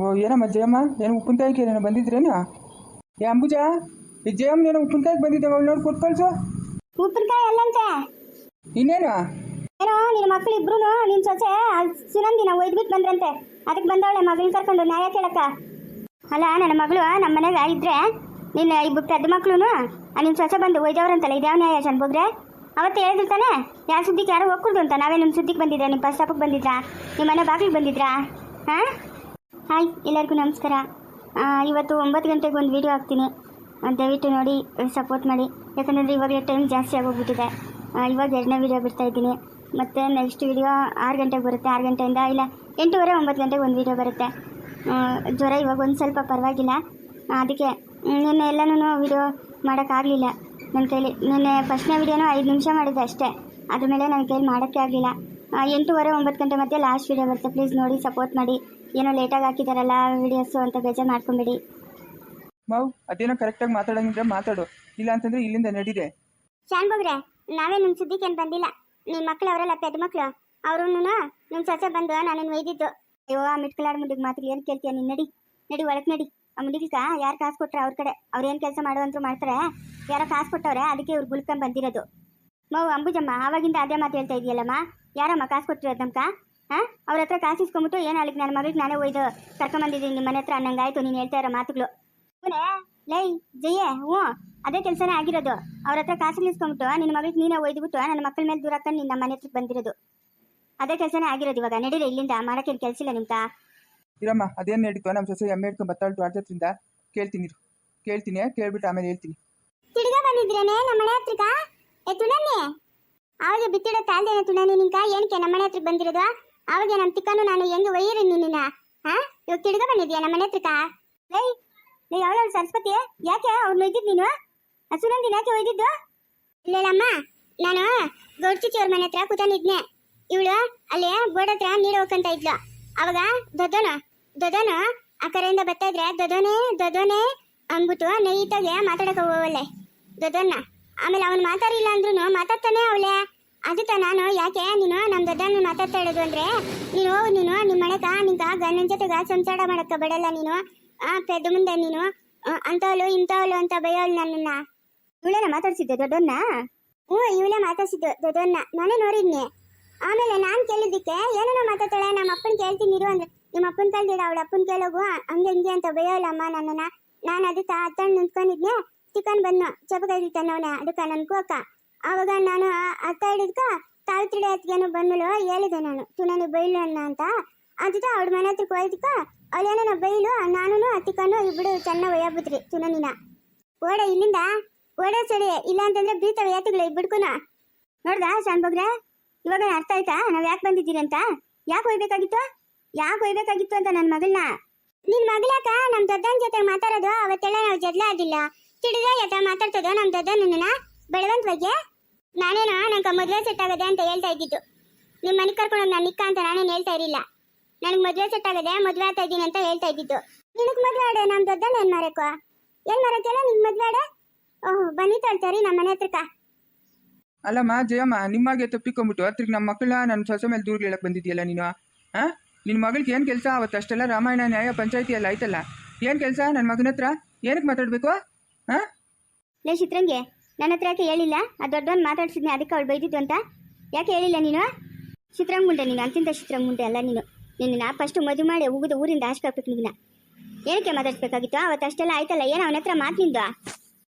ಓ ಏನಮ್ಮ ಜಯಮ್ಮ? ಏನು ಉಪ್ಪಿನಕಾಯಿಗೆ ಏನೋ ಬಂದಿದ್ರೇನು? ಏ ಅಂಬುಜ ಈ ಜಯಮ್ಮ ಏನೋ ಉಪ್ಪಿನಕಾಯಿಗೆ ಬಂದಿದ್ದೆ ಅವಳು ನೋಡಿ ಕೊಟ್ಟು ಕಳ್ಸು. ಉಪ್ಪಿನಕಾಯಿ ಅಲ್ಲಂತೆ. ಇನ್ನೇನು? ಏನೋ ನಿನ್ನ ಮಕ್ಳು ಇಬ್ರು ನಿನ್ ಸೊಸೆ ಸುನಂದಿನ ಒಯ್ದ್ಬಿಟ್ಟು ಬಂದ್ರಂತೆ. ಅದಕ್ಕೆ ಬಂದವಳೆ ಮಗಳನ್ನ ಕರ್ಕೊಂಡು ನ್ಯಾಯ ಕೇಳಕ್ಕ. ಅಲ್ಲ ನನ್ನ ಮಗಳು ನಮ್ಮ ಮನೆಗೆ ಇದ್ರೆ ನಿನ್ನ ಇಬ್ಬರು ಪೆದ್ದ ಮಕ್ಳು ನಿನ್ನ ಸೊಸೆ ಬಂದು ಒಯ್ದವ್ರಂತಲ್ಲ ಇದ್ಯಾವ ನ್ಯಾಯ ಬೋದ್ರೆ. ಅವತ್ತು ಹೇಳಿದ್ರು ತಾನೆ ಯಾರ ಸುದ್ದಿಗೆ ಯಾರೋ ಹೋಗ್ಕೊಡ್ದು ಅಂತ. ನಾವೇ ನಿಮ್ಮ ಸುದ್ದಿಗೆ ಬಂದಿದ್ರಾ ನಿಮ್ಮ ಪ್ರಸ್ತಾಪಕ್ಕೆ ಬಂದಿದ್ರಾ ನಿಮ್ಮ ಮನೆ ಬಾಗಿಲಿಗೆ ಬಂದಿದ್ರಾ? ಹಾಂ? ಹಾಯ್ ಎಲ್ಲರಿಗೂ ನಮಸ್ಕಾರ. ಇವತ್ತು ಒಂಬತ್ತು ಗಂಟೆಗೆ ಒಂದು ವೀಡಿಯೋ ಹಾಕ್ತೀನಿ. ದಯವಿಟ್ಟು ನೋಡಿ ಸಪೋರ್ಟ್ ಮಾಡಿ. ಯಾಕಂದರೆ ಇವಾಗ ಟೈಮ್ ಜಾಸ್ತಿ ಆಗೋಗ್ಬಿಟ್ಟಿದೆ. ಇವಾಗ ಎರಡನೇ ವೀಡಿಯೋ ಬಿಡ್ತಾ ಇದ್ದೀನಿ. ಮತ್ತು ನೆಕ್ಸ್ಟ್ ವಿಡಿಯೋ ಆರು ಗಂಟೆಗೆ ಬರುತ್ತೆ. ಆರು ಗಂಟೆಯಿಂದ ಇಲ್ಲ, ಎಂಟೂವರೆ, ಒಂಬತ್ತು ಗಂಟೆಗೆ ಒಂದು ವೀಡಿಯೋ ಬರುತ್ತೆ. ಜ್ವರ ಇವಾಗ ಒಂದು ಸ್ವಲ್ಪ ಪರವಾಗಿಲ್ಲ. ಅದಕ್ಕೆ ನಿನ್ನೆ ಎಲ್ಲನೂ ವೀಡಿಯೋ ಮಾಡೋಕ್ಕಾಗಲಿಲ್ಲ. ನನ್ನ ಕೈಲಿ, ನಿನ್ನೆ ಫಸ್ಟ್ನೇ ವೀಡಿಯೋನೂ ಐದು ನಿಮಿಷ ಮಾಡಿದ್ದೆ ಅಷ್ಟೇ. ಅದ್ರ ಮೇಲೆ ನನ್ನ ಕೈಲಿ ಮಾಡೋಕ್ಕೆ ಆಗಲಿಲ್ಲ. ಎಂಟೂವರೆ, ಒಂಬತ್ತು ಗಂಟೆ ಮತ್ತೆ ಲಾಸ್ಟ್ ವೀಡಿಯೋ ಬರುತ್ತೆ. ಪ್ಲೀಸ್ ನೋಡಿ ಸಪೋರ್ಟ್ ಮಾಡಿ. ಏನೋ ಲೇಟಾಗಿ ಹಾಕಿದಾರಲ್ಲ ವಿಡಿಯೋಸ್ ಅಂತ ಬೇಜಾರು ಮಾಡ್ಕೊಂಬಿಡಿ. ಮಾವ್ ಅದೇನೋ ಕರೆಕ್ಟಾಗಿ ಮಾತಾಡಂಗಿದ್ರೆ ಮಾತಾಡು. ಇಲ್ಲ ಅಂತಂದ್ರೆ ಇಲ್ಲಿಂದ ನಡೀರೆ. ಬಗ್ರೆ ನಾವೇ ನಿಮ್ಮ ಸುದ್ದಿಗೇನು ಬಂದಿಲ್ಲ. ನಿಮ್ಮ ಮಕ್ಳು ಅವರೆಲ್ಲ ಪೆದ್ದ ಮಕ್ಳು ಅವರು ನಿಮ್ಮ ಸೊಸೆ ಬಂದು ನಾನು ಒಯ್ದಿದ್ದು. ಅಯ್ಯೋ ಆ ಮಿಟ್ಕಲಾಡ್ ಮುಂದಿಗೆ ಮಾತ್ರ ಏನು ಕೇಳ್ತೀಯ ನೀನು ನಡಿ ನಡಿ ಒಳಕ್ ನಡಿ. ಆ ಮುಂದಿಗ ಯಾರು ಕಾಸು ಕೊಟ್ರೆ ಅವ್ರ ಕಡೆ ಅವ್ರು ಏನು ಕೆಲಸ ಮಾಡುವಂತರು ಮಾಡ್ತಾರೆ. ಯಾರೋ ಕಾಸು ಕೊಟ್ಟವ್ರೆ ಅದಕ್ಕೆ ಇವ್ರು ಗುಳ್ಕೊಂಡ್ ಬಂದಿರೋದು ಮೌ ಅಂಬುಜಮ್ಮ ಅವಾಗಿಂದ ಅದೇ ಮಾತು ಹೇಳ್ತಾ ಇದೆಯಲ್ಲಮ್ಮ. ಯಾರಮ್ಮ ಕಾಸು ಕೊಟ್ಟಿರೋದು ನಮ್ಕ ಹಾಂ? ಅವ್ರ ಹತ್ರ ಕಾಸು ಇಸ್ಕೊಂಬಿಟ್ಟು ಏನು ಅಲ್ಲಿಗೆ ನನ್ನ ಮಗಳಿಗೆ ನಾನೇ ಒಯ್ದು ಕರ್ಕೊಂಬಂದಿದ್ದೀನಿ ನಿಮ್ಮ ಮನೆ ಹತ್ರ ಅನ್ನಂಗಾಯ್ತು ನೀನು ಹೇಳ್ತಾ ಇರೋ ಮಾತುಗಳು. ಲೈ ಜಯ ಹ್ಞೂ. ಅದೇ ಕೆಲಸನೇ ಆಗಿರೋದು. ಅವ್ರ ಹತ್ರ ಕಾಸು ಇಸ್ಕೊಂಬಿಟ್ಟು ನಿನ್ನ ಮಗಳಿಗೆ ನೀನೇ ಒಯ್ದುಬಿಟ್ಟು ನನ್ನ ಮಕ್ಕಳ ಮೇಲೆ ದೂರ ಹಾಕೊಂಡು ನಿನ್ನ ಮನೆ ಹತ್ರಕ್ಕೆ ಬಂದಿರೋದು. ಅದೇ ಕೆಲಸನೇ ಆಗಿರೋದು ಇವಾಗ. ನಡೀರಿ ಇಲ್ಲಿಂದ. ಮಾಡೋಕ್ಕೇನು ಕೆಲಸ ಇಲ್ಲ ನಿಮ್ಗೆ ಇರಮ್ಮ ಅದೇನು ನಡೀತು? ನಮ್ಮ ಸೊಸೆ ಎಮ್ಮೆ ಹಿಡ್ಕೊಂಡು ಬತ್ತಾಳ್ತು ಅರ್ಧತ್ರಿಂದ ಕೇಳ್ತೀನಿ ಇರು. ಕೇಳ್ತೀನಿ ಕೇಳ್ಬಿಟ್ಟು ಆಮೇಲೆ ಹೇಳ್ತೀನಿ. ತಿರ್ಗಾ ಬಂದಿದ್ರೇನೆ ನಮ್ಮ ಮನೆ ಹತ್ರಕ್ಕ? ಎ ತುಣನಿ ಅವಾಗ ಬಿತ್ತಿಡೋ ತಾಲ್ದೇನೆ ತುಣನಿ ನಿಂಕ ಏನಕ್ಕೆ ನಮ್ಮ ಮನೆ ಹತ್ರಕ್ಕೆ ಬಂದಿರೋದು? ಅವಾಗ ನಮ್ಮ ತಿಕ್ಕನು ನಾನು ಹೆಂಗೆ ಒಯ್ಯಿರಿ ನಿನ್ನ ಹಾ ಇವಾಗ ತಿರ್ಗಾ ಬಂದಿದ್ಯಾ ನಮ್ಮ ಮನೆ ಹತ್ರಕ್ಕ? ಲೈ ಲೈ ಅವಳು ಸರಸ್ವತಿ? ಯಾಕೆ ಅವ್ನು ಒಯ್ದಿದ್ದು ನೀನು? ಸುನಂದಿನ ಯಾಕೆ ಒಯ್ದಿದ್ದು? ಇಲ್ಲಮ್ಮ ನಾನು ಗೌಡ್ಚಿಚ್ಚಿ ಅವ್ರ ಮನೆ ಹತ್ರ ಕೂತಾನಿದ್ನೆ. ಇವಳು ಅಲ್ಲಿ ಬೋರ್ಡ್ ಹತ್ರ ನೀರು ಹೋಗ್ಕಂತ ಇದ್ಲು. ಅವಾಗ ದೊದ್ದನು ದೊಡ್ಡೋನು ಆ ಕಡೆಯಿಂದ ಬರ್ತಾ ಇದ್ರೆ ದೊಡ್ಡೋನೆ ದೊಡ್ಡೋನೆ ಅಂದ್ಬಿಟ್ಟು ನೈಟಾಗಿ ಮಾತಾಡಕ್ಕೆ ಹೋಗವಲ್ಲೆ ದೊಡ್ಡೋನ್ನ ಆಮೇಲೆ ಅವನು ಮಾತಾಡಿಲ್ಲ ಅಂದ್ರೂ ಮಾತಾಡ್ತಾನೆ ಅವಳೆ. ಅದಕ್ಕೆ ನಾನು ಯಾಕೆ ನೀನು ನಮ್ಮ ದೊಡ್ಡನ ಮಾತಾಡ್ತಾ ಇರೋದು ಅಂದ್ರೆ, ನೀನು ನೀನು ನಿಮ್ಮ ಮನೆಗ ನಿಂಗ ಗಂಡನ ಜೊತೆಗ ಸಂಸಾರ ಮಾಡಕ್ಕೆ ಬಿಡಲ್ಲ ನೀನು. ಆ, ಪೆದ್ದ ಮುಂದೆ ನೀನು. ಅಂತವಳು ಇಂಥವಳು ಅಂತ ಬೈಯೋಳು ನನ್ನನ್ನ. ಇವಳೇನ ಮಾತಾಡ್ಸಿದ್ದೆ ದೊಡ್ಡವನ್ನ ಹ್ಞೂ ಇವಳೇ ಮಾತಾಡ್ಸಿದ್ದು ದೊಡ್ಡವನ್ನ ನಾನೇ ನೋಡಿದ್ನಿ. ಆಮೇಲೆ ನಾನು ಕೇಳಿದ್ದಕ್ಕೆ ಏನೇನೋ ಮಾತಾಡ್ತಾಳೆ? ನಮ್ಮ ಅಪ್ಪನ ಕೇಳ್ತೀನಿ ಇರು ಅಂದ್ರೆ ನಿಮ್ಮ ಅಪ್ಪನ ಕಲ್ದಿಡ ಅವಳ ಅಪ್ಪನ ಕೇಳೋಗು. ಹಂಗೆ, ಹಿಂಗೆ ಅಂತ ಬೈಯೋಳಮ್ಮ ನನ್ನನ್ನ. ನಾನು ಅದಕ್ಕೆ ಹತ್ತಣ್ಣ ನಿಂತ್ಕೊಂಡಿದ್ನೆ. ಚಿಕನ್ ಬಂದು ಚಪಕಾಯ್ತಾನವನ ಅದಕ್ಕೆ ನನ್ನ ಅಕ್ಕ ಆವಾಗ ನಾನು ಅತ್ತ ಹಿಡಿದ್ಕ ತಾವು ತಿಳಿ ಬಂದಳು ಹೇಳಿದೆ ನಾನು. ತುನನಿ ಬೈಲು ಅಣ್ಣ ಅಂತ. ಅದಕ್ಕೆ ಅವ್ಳ ಮನೆ ಹತ್ರಕ್ಕೆ ಹೋಯ್ದಕ್ಕ ಅವಳೇನೋ ಬೈಲು ನಾನು ಹತ್ತಿಕೊಂಡು ಇಬ್ಬರು ಚೆನ್ನ ಒಯ್ಯಾಬಿಟ್ರಿ ತುನನಿನ ಓಡ, ಇಲ್ಲಿಂದ? ಓಡ ಸರಿ, ಇಲ್ಲ ಅಂತಂದ್ರೆ ಬೀತ ಯಾತಿಗಳು ಇಬ್ಬಿಡ್ಕೊನ ನೋಡ್ದ ಶಾನ್ಭೋಗ್ರೆ ಇವಾಗ ಅರ್ಥ ಆಯ್ತಾ? ನಾವ್ ಯಾಕೆ ಬಂದಿದ್ದೀರಿ ಅಂತ? ಯಾಕೆ ಹೋಗ್ಬೇಕಾಗಿತ್ತು ಯಾಕೆ ಹೋಗ್ಬೇಕಾಗಿತ್ತು ಅಂತ ನನ್ನ ಮಗಳನ್ನ ನಿನ್ ಮಗಳಾಕ ನಮ್ ದೊಡ್ಡನ ಜೊತೆ ಮಾತಾಡೋದು ಅವತ್ತೆಲ್ಲ ನಾವು ಜಗಳ ಆಗಿಲ್ಲ ತಿಳಿದ ಯಥ ಮಾತಾಡ್ತದೋ ನಮ್ ದೊಡ್ಡ ನಿನ್ನ ಬೆಳವಂತ ಬಗ್ಗೆ ನಾನೇನೋ ನಂಗೆ ಮದುವೆ ಸೆಟ್ ಆಗದೆ ಅಂತ ಹೇಳ್ತಾ ಇದ್ದಿದ್ದು. ನಿಮ್ಮ ಮನೆ ಕರ್ಕೊಂಡು ನಾನು ನಿಕ್ಕ ಅಂತ ನಾನೇನು ಹೇಳ್ತಾ ಇರಲಿಲ್ಲ. ನನಗೆ ಮದುವೆ ಸೆಟ್ ಆಗದೆ ಮದುವೆ ಆಗ್ತಾ ಇದ್ದೀನಿ ಅಂತ ಹೇಳ್ತಾ ಇದ್ದಿದ್ದು. ನಿನಗೆ ಮದುವೆ ಆಡೆ ನಮ್ಮ ದೊಡ್ಡನ ಏನು ಮಾರಕ್ಕೋ? ಏನು ಮಾರಕ್ಕೆಲ್ಲ ನಿಮ್ಮ ಮದುವೆ ಆಡೆ ಓಹ್ ಬನ್ನಿ ತಳ್ತಾರಿ ನಮ್ಮ ಮನೆ ಹತ್ರಕ್ಕ. ಅಲ್ಲಮ್ಮ ಜಯಮ್ಮ ನಿಮ್ಮಾಗೆ ತಪ್ಪಿಕೊಂಬಿಟ್ಟು ಹತ್ತಿರ ನಮ್ಮ ಮಕ್ಕಳನ್ನ ನನ್ನ ಸೊಸೆ ಮೇಲೆ ದೂರ ಹೇಳಕ್ ಬಂದಿದ್ದೀಯಲ್ಲ ನೀನು? ಹಾಂ? ನಿನ್ನ ಮಗಳಿಗೆ ಏನು ಕೆಲಸ ಅವತ್ತು ಅಷ್ಟೆಲ್ಲ ರಾಮಾಯಣ ನ್ಯಾಯ ಪಂಚಾಯತಿ ಎಲ್ಲ ಆಯ್ತಲ್ಲ? ಏನು ಕೆಲಸ ನನ್ನ ಮಗನ ಹತ್ರ? ಏನಕ್ಕೆ ಮಾತಾಡಬೇಕು? ಹಾಂ? ಲೇ ಚಿತ್ರಂಗೆ. ನನ್ನ ಹತ್ರ ಯಾಕೆ ಹೇಳಿಲ್ಲ? ಆ ದೊಡ್ಡವನ್ ಮಾತಾಡ್ಸಿದ್ನಿ, ಅದಕ್ಕೆ ಅವಳು ಬೈದಿದ್ದು ಅಂತ. ಯಾಕೆ ಹೇಳಿಲ್ಲ ನೀನು? ಚಿತ್ರಂಗ್ ಮುಂಡೆ ನೀನು, ಅಂತಿಂತ ಚಿತ್ರಂಗ್ ಮುಂಡೆ ಅಲ್ಲ ನೀನು. ನಿನ್ನ ಫಸ್ಟ್ ಮದುವೆ ಮಾಡಿ ಉಗಿದು ಊರಿಂದ ಆಶ್ ಹಾಕ್ಬೇಕು ನಿನ್ನ ಏನಕ್ಕೆ ಮಾತಾಡ್ಸ್ಬೇಕಾಗಿತ್ತು? ಅವತ್ತು ಅಷ್ಟೆಲ್ಲ ಆಯ್ತಲ್ಲ, ಏನು ಅವನ ಹತ್ರ ಮಾತು ನಿಂದು?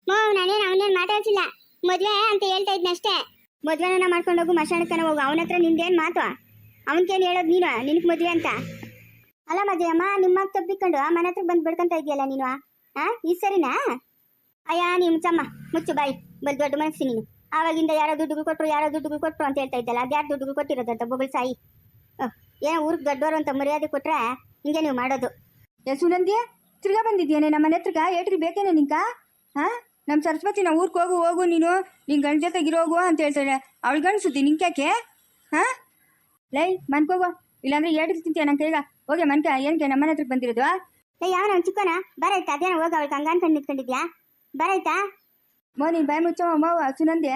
ಮೋ, ನಾನೇನು ಅವನೇನು ಮಾತಾಡ್ಸಿಲ್ಲ. ಮದುವೆ ಅಂತ ಹೇಳ್ತಾ ಇದ್ನ ಅಷ್ಟೇ. ಮದುವೆನ ಮಾಡ್ಕೊಂಡು ಹೋಗು, ಮಶಾಣಕ್ಕನ ಹೋಗು, ಅವನ ಹತ್ರ ನಿಂದೇನು ಮಾತು? ಅವನಿಗೇನು ಹೇಳೋದು ನೀನು, ನಿನಗೆ ಮದುವೆ ಅಂತ? ಅಲ್ಲ ಮದುವೆ ಅಮ್ಮ ನಿಮ್ಮ ತಪ್ಪಿಕೊಂಡು ಮನೆ ಹತ್ರ ಬಂದು ಬಿಡ್ಕೊಂತ ಇದೆಯಲ್ಲ ನೀನು ಹಾ ಈ ಸರಿನಾ? ಅಯ್ಯ ನೀವು ಮುಚ್ಚಮ್ಮ ಮುಚ್ಚು ಬಾಯಿ. ಬಲ್ ದೊಡ್ಡ ಮನಸ್ಸು ನೀನು. ಆವಾಗಿಂದ ಯಾರೋ ದುಡ್ಡುಗಳು ಕೊಟ್ಟರು ಯಾರೋ ದುಡ್ಡುಗಳು ಕೊಟ್ಟರು ಅಂತ ಹೇಳ್ತಾ ಇದ್ದಲ್ಲ ಅದ್ಯಾರು ದುಡ್ಡುಗಳು ಕೊಟ್ಟಿರೋದಂತ ಬೊಬ್ಬಲ್ ಸಾಯಿ? ಏನೋ ಊರಿಗೆ ದೊಡ್ಡವರು ಅಂತ ಮರ್ಯಾದೆ ಕೊಟ್ರೆ ಹಿಂಗೆ ನೀವು ಮಾಡೋದು. ಏ ಸುನಂದಿ ತಿರ್ಗಾ ಬಂದಿದ್ಯೇನೆ? ನಮ್ಮ ಮನೆ ಹತ್ರಕ್ಕ ಏಟ್ರಿ ಬೇಕೇನೆ ನಿಂಕ? ಹಾ? ನಮ್ಮ ಸರಸ್ವತಿ ನಾವು ಊರಿಗೆ ಹೋಗು ಹೋಗು ನೀನು. ನಿನ್ ಗಂಡ ಜೊತೆಗೆ ಇರೋಗು ಅಂತ ಹೇಳ್ತಾಳೆ. ಅವಳು ಗಂಡ ಸುದ್ದಿ ನಿಂಕ್ಯಾಕೆ? ಹಾ? ಲೈ ಮನ್ಕೋಗು ಇಲ್ಲಾಂದ್ರೆ ಏಟ್ರಿ ತಿಂತೀಯ ನನ್ನ ಕೈಗ ಹೋಗೆ ಮನ್ಕ ಏನಕ್ಕೆ ನಮ್ಮ ಮನೆ ಹತ್ರಕ್ಕೆ ಬಂದಿರೋದು? ಲೈ ಯಾವ ನಮ್ಮ ಚಿಕ್ಕನ ಬರಾಯ್ತಾ ಅದೇನೋ ಹೋಗಿ ಅವಳು ಹಂಗ ಅನ್ಕೊಂಡು ನಿಂತ್ಕೊಂಡಿದ್ಯಾ? ಬರಾಯ್ತಾ ಮೋ ನೀನು ಬಾಯ್ ಮುಚ್ಚವ ಅಮ್ಮವ ಸುನಂದೆ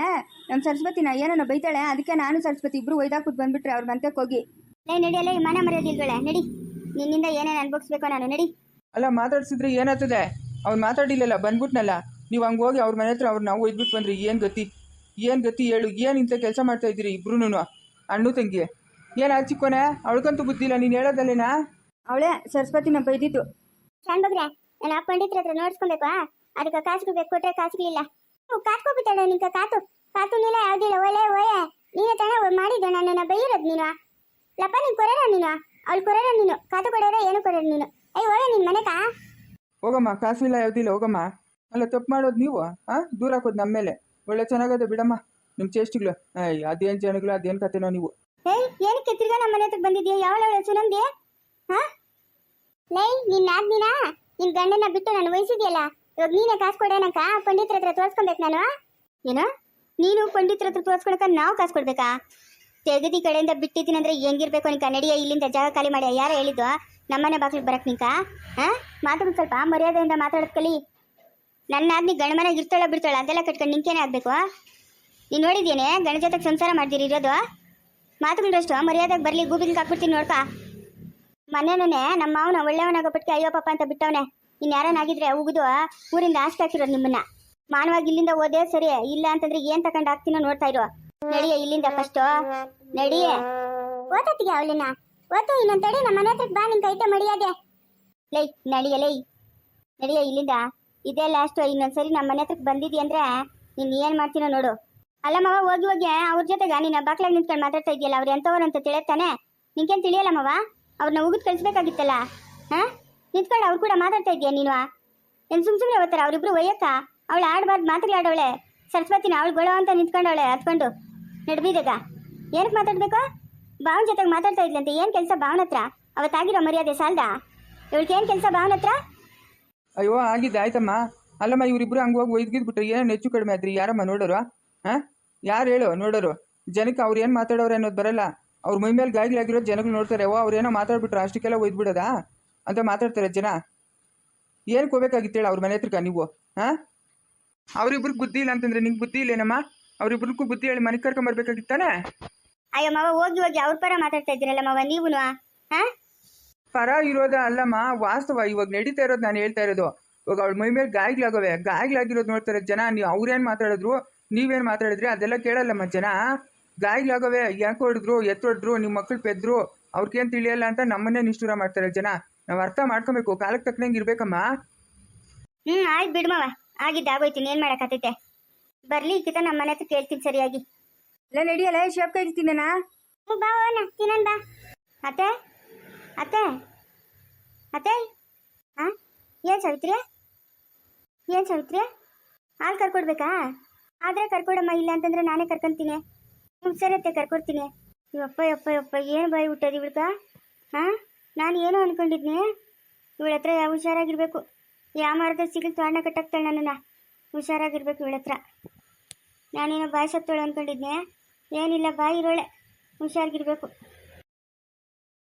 ನಮ್ಮ ಸರಸ್ವತಿನ ಏನೋ ಬೈತಾಳೆ ಅದಕ್ಕೆ ನಾನು ಸರಸ್ವತಿ ಇಬ್ರು ಒಯ್ದಾಕ್ಬಿಟ್ಟು ಬಂದ್ಬಿಟ್ರೆ ಅವ್ರ ಮಂತಕ್ಕೆ ಹೋಗಿ. ಲೇ ನಡಿಯಲ್ಲ ಈ ಮನೆ ಮರ್ಯಾದಿಲ್ಗಳೇ ನಡಿ. ನಿನ್ನಿಂದ ಏನೇನು ಅನ್ಭವಿಸ್ಬೇಕೋ ನಾನು ನಡಿ. ಅಲ್ಲ ಮಾತಾಡ್ಸಿದ್ರೆ ಏನಾಗ್ತದೆ? ಅವ್ರು ಮಾತಾಡಿಲ್ಲಲ್ಲ ಬಂದ್ಬಿಟ್ನಲ್ಲ. ನೀವು ಹಂಗೆ ಹೋಗಿ ಅವ್ರ ಮನೆ ಹತ್ರ ಅವ್ರು ನಾವು ಒಯ್ದ್ಬಿಟ್ಟು ಬಂದ್ರಿ ಏನು ಗತಿ? ಏನು ಗತಿ ಹೇಳು ಏನು ಇಂಥ ಕೆಲಸ ಮಾಡ್ತಾ ಇದ್ದೀರಿ ಇಬ್ರು ಅಣ್ಣು ತಂಗಿ. ಏನು ಚಿಕ್ಕೋನೆ ಅವಳಿಗಂತೂ ಬುದ್ಧಿಲ್ಲ ನೀನು ಹೇಳೋದಲ್ಲೇನಾ? ಅವಳೇ ಸರಸ್ವತಿನ ಬೈದಿದ್ದು. ಶಾನ್ ಬಗ್ರೆ ನಾನು ಆ ಪಂಡಿತರ ಹತ್ರ ನೋಡ್ಸ್ಕೊಬೇಕು ಅದಕ್ಕೆ ಕಾಸು ಬೇಕು ಕಾಸ್ಕಿಲ್ಲ ಕಾಸುಗಳಿಲ್ಲ ನೀವು ಕಾತ್ಕೊಬಿಟ್ಟಾಳೆ ನಿಂಕ ಕಾತು. ಕಾತು ನೀಲ ಯಾವ್ದಿಲ್ಲ ಒಳ್ಳೆ ಒಳ್ಳೆ. ನೀನೇ ತಾನೇ ಮಾಡಿದ್ದೆ ನನ್ನನ್ನ ಬೈಯಿರೋದು ನೀನು? ಲಪ್ಪ ನೀನು ಕೊರೋಣ ನೀನು? ಅವ್ಳು ಕೊರ ನೀನು? ಕಾತು ಕೊಡೋರ ಏನು ಕೊರೋದು ನೀನು? ಅಯ್ಯ ಒಳ್ಳೆ ನಿನ್ನ ಮನೆಗ ಹೋಗಮ್ಮ ಕಾಸಿಲ್ಲ ಯಾವುದಿಲ್ಲ ಹೋಗಮ್ಮ. ಅಲ್ಲ ತಪ್ಪು ಮಾಡೋದು ನೀವು? ಹಾ ದೂರ ಹಾಕೋದು ನಮ್ಮ ಮೇಲೆ. ಒಳ್ಳೆ ಚೆನ್ನಾಗದೆ ಬಿಡಮ್ಮ. ನಿಮ್ಮ ಚೇಷ್ಟಿಗಳು. ಅಯ್ಯ ಅದೇನು ಜನಗಳು ಅದೇನು ಕತೆನೋ ನೀವು? ಏಯ್ ಏನಕ್ಕೆ ತಿರ್ಗಾ ನಮ್ಮ ಮನೆ ಹತ್ರ ಬಂದಿದ್ಯಾ? ಯಾವಳ ಸುನಂದಿ ಹಾ ಲೈ ನಿನ್ನ ಆದ್ನಿನ ನಿನ್ ಗಂಡನ ಬಿಟ್ಟು ನಾನು ವಹಿಸಿದ್ಯಲ್ಲ ಇವಾಗ ನೀನೇ ಕಾಸು ಕೊಡೋಣಕ್ಕ? ಪಂಡಿತರ ಹತ್ರ ತೋರ್ಸ್ಕೊಬೇಕು ನಾನು. ಏನು? ನೀನು ಪಂಡಿತರ ಹತ್ರ ತೋರ್ಸ್ಕೊಳಕ ನಾವು ಕಾಸು ಕೊಡ್ಬೇಕಾ? ತೆಗದಿ ಕಡೆಯಿಂದ ಬಿಟ್ಟಿದ್ದೀನಿ ಅಂದ್ರೆ ಹೆಂಗಿರ್ಬೇಕು ನಿಂಕ ನಡಿಯ ಇಲ್ಲಿಂದ ಜಾಗ ಖಾಲಿ ಮಾಡಿ? ಯಾರು ಹೇಳಿದ್ದು? ನಮ್ಮನೆ ಬಾಕ್ಲಿಗೆ ಬರಕ್ ನಿಂಕ ಹಾ? ಮಾತಾಡೋದು ಸ್ವಲ್ಪ ಮರ್ಯಾದೆಯಿಂದ ಮಾತಾಡೋದ್ ಕಲಿ. ನನ್ನ ಆದ್ನಿ ಗಂಡ ಇರ್ತಾಳ ಬಿಡ್ತಾಳ ಅದೆಲ್ಲ ಕಟ್ಕೊಂಡು ನಿಂಕೇನೆ ಆಗ್ಬೇಕು. ನೀನ್ ನೋಡಿದ್ದೇನೆ ಗಣ ಜೊತೆಗೆ ಸಂಸಾರ ಮಾಡ್ತೀರಿ ಇರೋದು. ಮಾತುಗಳಷ್ಟು ಮರ್ಯಾದೆಗೆ ಬರ್ಲಿ ಗೂಬಿಗೆ ಹಾಕ್ಬಿಡ್ತೀನಿ ನೋಡ್ಕ. ಮನೆನೇ ನಮ್ಮ ಮಾವನ ಒಳ್ಳೆಯವನಾಗಬಿಟ್ಟು ಅಯ್ಯೋ ಪಾಪ ಅಂತ ಬಿಟ್ಟವನೆ. ಇನ್ ಯಾರನ್ನಾಗಿದ್ರೆ ಉಗಿದು ಊರಿಂದ ಆಸ್ತಿ ಹಾಕಿರೋದು ನಿಮ್ಮನ್ನ. ಮಾನವಾಗಿ ಇಲ್ಲಿಂದ ಓದೇ ಸರಿ, ಇಲ್ಲ ಅಂತಂದ್ರೆ ಏನ್ ತಕೊಂಡ್ ಹಾಕ್ತೀನೋ ನೋಡ್ತಾ ಇರೋ. ನಡಿಯ ಇಲ್ಲಿಂದ ಫಸ್ಟ್ ನಡಿಯ. ಓದತ್ತಿಗೆ ಅವಳಿನ ಇನ್ನೊಂದ್ ತಡೆ ನಮ್ಮ ಮನೆ ಹತ್ರಕ್ಕೆ ಬಾ, ನಿನ್ ಕೈತ ಮಡಿಯಾದೆ ಲೈ ನಡಿಯ ಲೈ ನಡಿಯ ಇಲ್ಲಿಂದ. ಇದೇ ಲಾಸ್ಟ್ ಇನ್ನೊಂದ್ಸರಿ ನಮ್ಮ ಮನೆ ಹತ್ರಕ್ಕೆ ಬಂದಿದ್ದಿ ಅಂದ್ರೆ ನೀನ್ ಏನ್ ಮಾಡ್ತೀನೋ ನೋಡು. ಅಲ್ಲ ಹೋಗಿ ಹೋಗಿ, ಅವ್ರ ಜೊತೆಗ ನೀನು ಬಾಕ್ಲಾಗ ನಿಂತ್ಕೊಂಡು ಮಾತಾಡ್ತಾ ಇದೆಯಲ್ಲ, ಅವ್ರು ಎಂತವ್ರು ಅಂತ ತಿಳಿಯತ್ತಾನೆ ನಿಂಗೇನು ತಿಳಿಯಲ್ಲ ಮಾವ? ಅವ್ರನ್ನ ಉಗಿದ್ ಕಳಿಸ್ಬೇಕಾಗಿತ್ತಲ್ಲ, ಹಾ? ನಿಂತ್ಕೊಂಡು ಅವ್ರು ಕೂಡ ಮಾತಾಡ್ತಾ ಇದೆಯಾ ನೀನು? ಏನು ಸುಮ್ ಸುಮ್ಮನೆ ಓದ್ತಾರೆ? ಅವ್ರಿಬ್ರು ಒಯ್ಯಕ್ಕ? ಅವಳು ಆಡ್ಬಾರ್ದು ಆಡವಳೆ. ಸರಸ್ವತಿನ ಅವಳು ಗೊಳ ಅಂತ ನಿಂತ್ಕೊಂಡವಳೆ ಹತ್ಕೊಂಡು. ನಡ್ಬಿದಾಗ. ಏನಕ್ಕೆ ಮಾತಾಡ್ಬೇಕು? ಭಾವನ ಜೊತೆಗೆ ಮಾತಾಡ್ತಾ ಇದ್ಲಂತೆ. ಏನು ಕೆಲಸ ಭಾವನ ಹತ್ರ? ಅವತ್ತಾಗಿರೋ ಮರ್ಯಾದೆ ಸಾಲದ? ಇವಳಿಗೆ ಏನು ಕೆಲಸ ಭಾವನ ಹತ್ರ? ಅಯ್ಯೋ, ಆಗಿದೆ. ಆಯ್ತಮ್ಮ. ಅಲ್ಲಮ್ಮ, ಇವರಿಬ್ರು ಹಂಗೆ ಹೋಗಿ ಒಯ್ದ್ಗಿದ್ಬಿಟ್ರೆ ಏನು ಹೆಚ್ಚು ಕಡಿಮೆ ಆದ್ರಿ? ಯಾರಮ್ಮ ನೋಡೋರು? ಹಾಂ? ಯಾರು ಹೇಳು? ನೋಡೋರು. ಜನಕ್ಕೆ ಅವ್ರು ಏನು ಮಾತಾಡೋರು ಅನ್ನೋದು ಬರಲ್ಲ. ಅವ್ರ ಮೈ ಮೇಲೆ ಗಾಯಗಳಾಗಿರೋ ಜನಗಳು ನೋಡ್ತಾರೆ. ಓ ಅವ್ರೇನೋ ಮಾತಾಡ್ಬಿಟ್ರು. ಅಷ್ಟಕ್ಕೆಲ್ಲ ಒಯ್ದ್ಬಿಡೋದಾ? ಅಂತ ಮಾತಾಡ್ತಾರೆ ಜನ. ಏನು ಹೋಗ್ಬೇಕಾಗಿತ್ತು ಹೇಳಿ ಅವ್ರ ಮನೆ ಹತ್ರಕ್ಕ ನೀವು ಹಾಂ? ಅವರಿಬ್ರಿಗೆ ಬುದ್ಧಿ ಇಲ್ಲ ಅಂತಂದ್ರೆ ನಿಂಗೆ ಬುದ್ಧಿ ಇಲ್ಲೇನಮ್ಮ? ಅವ್ರಿಬ್ರಿಗೂ ಬುದ್ಧಿ ಹೇಳಿ ಮನೆ ಕರ್ಕೊಂಬರ್ಬೇಕಾಗಿತ್ತಾನೆ ಅಯ್ಯೋ ಮಾವ ಹೋಗಿ ಹೋಗಿ ಅವ್ರ ಪರ ಮಾತಾಡ್ತಾ ಇದ್ದೀರಲ್ಲ ಮಾವ ನೀವು ಹಾ? ಪರ ಇರೋದ ಅಲ್ಲಮ್ಮ ವಾಸ್ತವ ಇವಾಗ ನಡೀತಾ ಇರೋದು ನಾನು ಹೇಳ್ತಾ ಇರೋದು. ಇವಾಗ ಅವಳ ಮೈ ಮೇಲೆ ಗಾಯಗಳಾಗವೆ ಗಾಯಗಳಾಗಿರೋದು ನೋಡ್ತಾರೆ ಜನ ನೀವು ಅವ್ರೇನು ಮಾತಾಡಿದ್ರು ನೀವೇನು ಮಾತಾಡಿದ್ರಿ ಅದೆಲ್ಲ ಕೇಳಲ್ಲಮ್ಮ ಜನ. ಗಾಯಗಳಾಗವೆ ಯಾಕೆ ಹೊಡೆದ್ರು ಎತ್ತೊಡ್ರು ನಿಮ್ ನಿಮ್ಮ ಮಕ್ಕಳು ಪೆದ್ರು ಅವ್ರಿಗೇನು ತಿಳಿಯಲ್ಲ ಅಂತ ನಮ್ಮನ್ನೇ ನಿಷ್ಠೂರ ಮಾಡ್ತಾರೆ ಜನ. ನಾವು ಅರ್ಥ ಮಾಡ್ಕೊಬೇಕು. ಕಾಲಕ್ಕೆ ತಕ್ಕನಂಗೆ ಇರ್ಬೇಕಮ್ಮ. ಹ್ಮ್ ಆಯ್ತು ಬಿಡ್ಮವ ಆಗಿದ್ದ ಆಗೋಯ್ತೀನಿ ಏನ್ ಮಾಡಕತ್ತೈತೆ ಬರ್ಲಿ ಈಕಿತ ನಮ್ಮ ಮನೆ ಹತ್ರ ಕೇಳ್ತೀನಿ ಸರಿಯಾಗಿ. ಇಲ್ಲ ನಡಿಯಲ್ಲ ಶಾಪ್ ಇರ್ತೀನಣ್ಣ ಹ್ಞೂ ಬಾ ಹೋಗೋಣ. ತಿನ್ನನ್ ಬಾ. ಅತ್ತೆ? ಅತ್ತೆ? ಅತ್ತೆ? ಹಾ ಏನ್ ಸಾವಿತ್ರಿ? ಏನ್ ಸಾವಿತ್ರಿ? ಹಾಲು ಕರ್ಕೊಡ್ಬೇಕಾ? ಆದ್ರೆ ಕರ್ಕೊಡಮ್ಮ ಇಲ್ಲ ಅಂತಂದ್ರೆ ನಾನೇ ಕರ್ಕೊಂತೀನಿ. ಹ್ಞೂ ಸರಿ ಅತ್ತೆ ಕರ್ಕೊಡ್ತೀನಿ. ಯಪ್ಪ ಯಪ್ಪ ಯಪ್ಪ ಏನು ಬಾಯಿ ಹುಟ್ಟೋದು ಇವಳ್ಗ ಹಾ ನಾನು ಏನು ಅನ್ಕೊಂಡಿದ್ನೆ? ಇವಳ ಹತ್ರ ಯಾವ ಹುಷಾರಾಗಿರ್ಬೇಕು? ಯಾವ ಮರದ ಸಿಗಲ್ ತೊಗೊಂಡ ಕಟ್ಟಾಕ್ತಾಳೆ ನನ್ನನ್ನು. ಹುಷಾರಾಗಿರ್ಬೇಕು ಇವಳ ಹತ್ರ. ನಾನೇನೋ ಬಾಯಿ ಸತ್ತೋಳು ಅನ್ಕೊಂಡಿದ್ದೆ ಏನಿಲ್ಲ, ಬಾಯಿ ಇರೋಳೆ. ಹುಷಾರಾಗಿರ್ಬೇಕು.